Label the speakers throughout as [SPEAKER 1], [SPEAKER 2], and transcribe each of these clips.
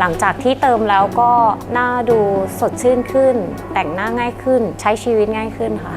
[SPEAKER 1] หลังจากที่เติมแล้วก็หน้าดูสดชื่นขึ้น แต่งหน้าง่ายขึ้น ใช้ชีวิตง่ายขึ้นค่ะ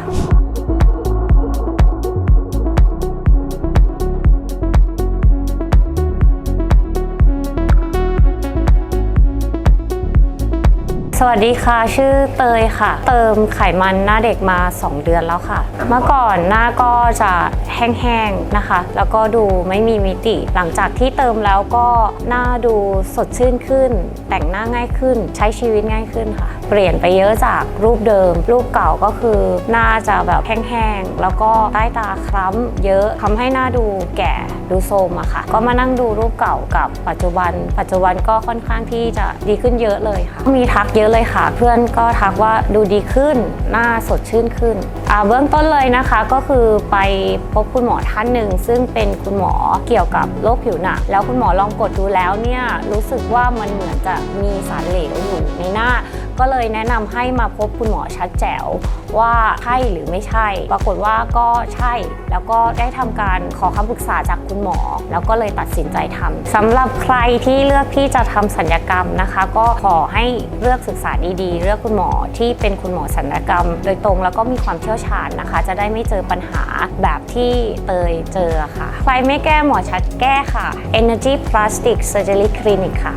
[SPEAKER 1] สวัสดีค่ะ ชื่อเตยค่ะ เติมไขมันหน้าเด็กมา 2 เดือนแล้วค่ะ เมื่อก่อนหน้าก็จะแห้งๆนะคะ แล้วก็ดูไม่มีมิติ หลังจากที่เติมแล้วก็หน้าดูสดชื่นขึ้น แต่งหน้าง่ายขึ้น ใช้ชีวิตง่ายขึ้นค่ะ เปลี่ยนไปเยอะจากรูปเดิม รูปเก่าก็คือหน้าจะแบบแห้งๆแล้วก็ใต้ตาคล้ำเยอะทำให้หน้าดูแก่ดูโทรมอะค่ะ ก็มานั่งดูรูปเก่ากับปัจจุบัน ปัจจุบันก็ค่อนข้างที่จะดีขึ้นเยอะเลยค่ะ มีทักเยอะเลยค่ะ เพื่อนก็ทักว่าดูดีขึ้น หน้าสดชื่นขึ้นเบื้องต้นเลยนะคะก็คือไปพบคุณหมอท่านหนึ่ง ซึ่งเป็นคุณหมอเกี่ยวกับโรคผิวหนังแล้วคุณหมอลองกดดูแล้วเนี่ยรู้สึกว่ามันเหมือนจะมีสารเหลวอยู่ในหน้า ก็เลยแนะนำให้มาพบคุณหมอชัดแจ๋วว่าใช่หรือไม่ใช่ ปรากฏว่าก็ใช่ แล้วก็ได้ทำการขอคำปรึกษาจากคุณหมอ แล้วก็เลยตัดสินใจทำสำหรับใครที่เลือกที่จะทำสัญญกรรมนะคะ ก็ขอให้เลือกศึกษาดีๆ เลือกคุณหมอที่เป็นคุณหมอสัญญกรรม โดยตรงแล้วก็มีความเชี่ยวชาญนะคะ จะได้ไม่เจอปัญหาแบบที่เตยเจอค่ะ ใครไม่แก้หมอชัดแก้ค่ะ Energy Plastic Surgery Clinic ค่ะ